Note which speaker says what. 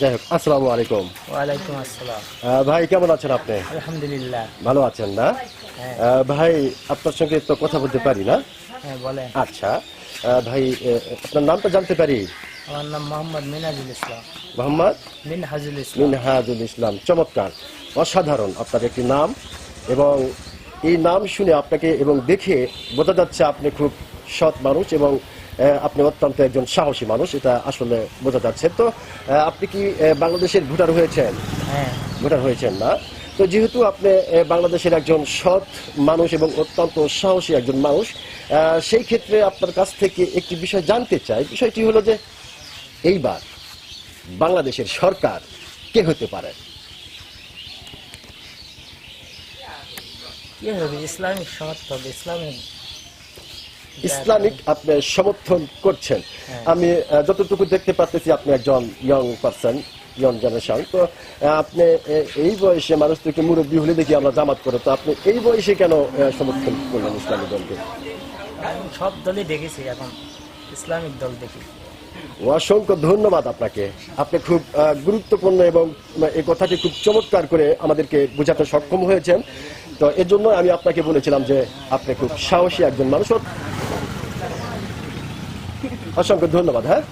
Speaker 1: যাই হোক আসসালামু আলাইকুম।
Speaker 2: ওয়ালাইকুম আসসালাম।
Speaker 1: আহ, ভাই কেমন আছেন আপনি?
Speaker 2: আলহামদুলিল্লাহ।
Speaker 1: ভালো আছেন না?
Speaker 2: হ্যাঁ।
Speaker 1: আহ, ভাই আপনার সঙ্গে তো কথা বলতে পারি না?
Speaker 2: হ্যাঁ বলেন।
Speaker 1: আচ্ছা আহ, ভাই আহ, আপনার নামটা জানতে পারি?
Speaker 2: আমার নাম মোহাম্মদ মিনাজুল ইসলাম।
Speaker 1: মোহাম্মদ
Speaker 2: মিনহাজুল ইসলাম।
Speaker 1: চমৎকার অসাধারণ আপনার একটি নাম এবং এই নাম শুনে আপনাকে এবং দেখে বোঝা যাচ্ছে আপনি খুব সৎ মানুষ এবং আপনি অত্যন্ত একজন সাহসী মানুষ এটা আসলে বোঝা যাচ্ছে। তো আপনি কি বাংলাদেশের ভোটার হয়েছেন?
Speaker 2: হ্যাঁ।
Speaker 1: ভোটার হয়েছেন না। তো যেহেতু আপনি বাংলাদেশের একজন সৎ মানুষ এবং অত্যন্ত সাহসী একজন মানুষ সেই ক্ষেত্রে আপনার কাছ থেকে একটি বিষয় জানতে চাই। বিষয়টি হলো যে এইবার বাংলাদেশের সরকার কে হতে পারে?
Speaker 2: ইসলামিক ইসলামিক
Speaker 1: ইসলামিক আপনি সমর্থন করছেন। আমি যতটুকু দেখতে পাচ্ছি আপনি একজন ইয়ং পার্সন ইয়ং জেনারেশন তো আপনি এই বয়সে মানুষ থেকে মুরব্বী হলে দেখি আমরা জামাত করে। তো আপনি এই বয়সে কেন সমর্থন করলেন ইসলামী দলকে?
Speaker 2: সব দলই দেখেছি এখন ইসলামিক দল দেখি।
Speaker 1: অসংখ্য ধন্যবাদ আপনাকে। আপনি খুব গুরুত্বপূর্ণ এবং এই কথাটি খুব চমৎকার করে আমাদেরকে বোঝাতে সক্ষম হয়েছেন। তো এর জন্য আমি আপনাকে বলেছিলাম যে, আপনি খুব সাহসী একজন মানুষ অসংখ্য ধন্যবাদ হ্যাঁ?